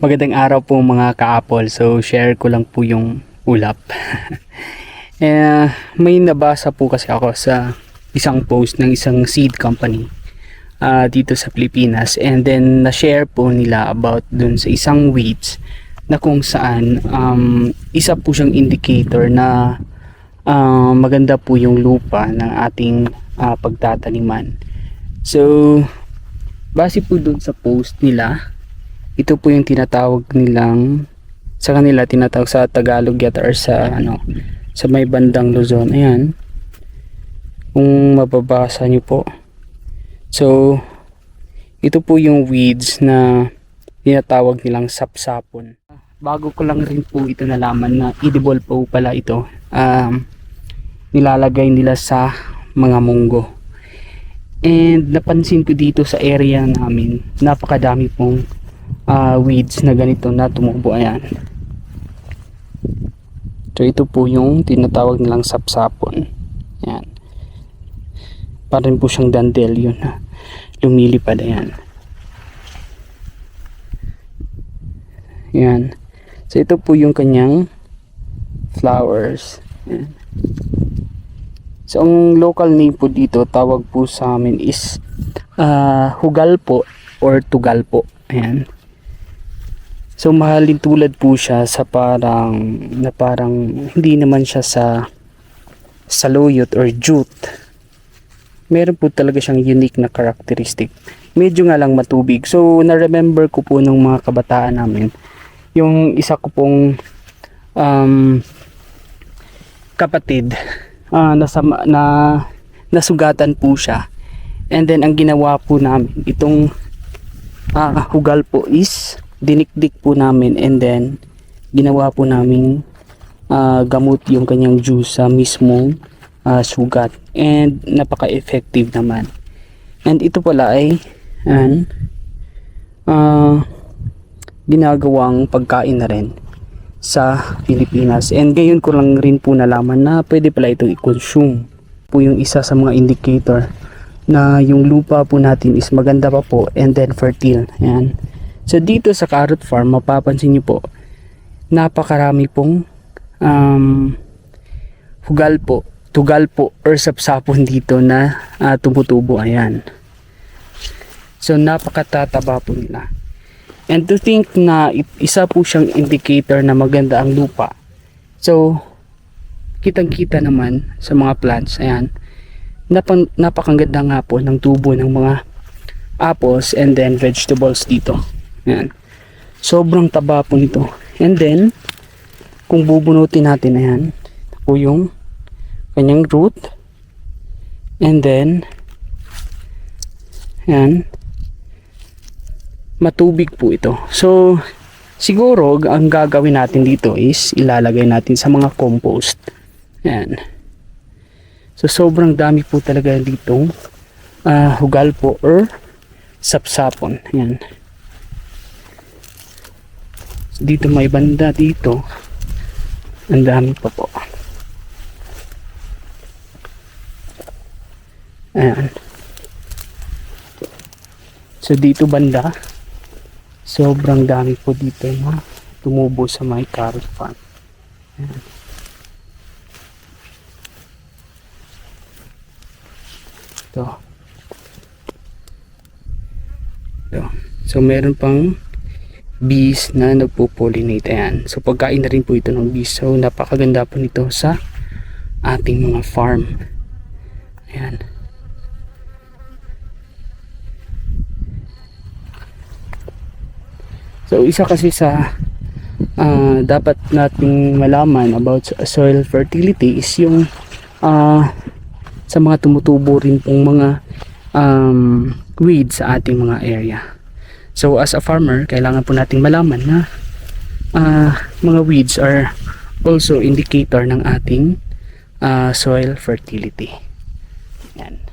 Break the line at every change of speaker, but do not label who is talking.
Magandang araw po mga ka-apple. So share ko lang po yung ulap. eh, may nabasa po kasi ako sa isang post ng isang seed company ah, dito sa Pilipinas and then na-share po nila about dun sa isang weeds na kung saan um, isa po siyang indicator na ah, maganda po yung lupa ng ating ah, pagtataniman. So, base po dun sa post nila, ito po yung tinatawag nilang sa kanila tinatawag sa Tagalog yata or sa ano sa may bandang Luzon. Ayan. Kung mababasa nyo po. So, ito po yung weeds na tinatawag nilang sapsapon. Bago ko lang rin po ito nalaman na edible po pala ito. Um, nilalagay nila sa mga munggo. And napansin ko dito sa area namin, napakadami pong ah, weeds na ganito na tumubo. Ayan. So ito po yung tinatawag nilang sapsapon. Ayan. Parang po siyang dandelion na lumilipad. Ayan. Ayan. So ito po yung kanyang flowers. Ayan. So ang local name po dito, tawag po sa amin is ah, hugal po or tugal po. Ayan. So mahalin tulad po siya sa parang na parang hindi naman siya sa saluyot or jute. Meron po talaga siyang unique na characteristic. Medyo nga lang matubig. So na-remember ko po nung mga kabataan namin yung isa ko pong um, kapatid ah, nasa, na nasugatan po siya. And then ang ginawa po namin itong ah, hugal po is dinikdik po namin and then ginawa po namin ah, gamot yung kanyang juice sa mismong ah, sugat. And napaka-effective naman. And ito pala ay an ah, ginagawang pagkain na rin sa Pilipinas and ngayon ko lang rin po nalaman na pwede pala ito i-consume po yung isa sa mga indicator na yung lupa po natin is maganda pa po and then fertile yan So dito sa carrot farm, mapapansin niyo po, napakarami pong um, hugal po, tugal po or sapsapon dito na ah, tumutubo. Ayan. So napakatataba po nila. And to think na isa po siyang indicator na maganda ang lupa. So kitang-kita naman sa mga plants. Ayan. Napan, napakaganda nga po ng tubo ng mga apples and then vegetables dito. Ayan. Sobrang taba po nito. And then, kung bubunutin natin, ayan, ito po yung kanyang root. And then, ayan, matubig po ito. So, siguro, ang gagawin natin dito is ilalagay natin sa mga compost. Ayan. So, sobrang dami po talaga dito ah, hugal po or sapsapon. Ayan dito may banda dito ang dami pa po ayan so dito banda sobrang dami po dito na tumubo sa my carrot farm ayan. ito ito so meron pang bees na nagpo-pollinate. Ayan. So, pagkain na rin po ito ng bees. So, napakaganda po nito sa ating mga farm. Ayan. So, isa kasi sa ah, dapat nating malaman about soil fertility is yung ah, sa mga tumutubo rin pong mga um, weeds sa ating mga area. So as a farmer, kailangan po nating malaman na ah, mga weeds are also indicator ng ating ah, soil fertility. Yan.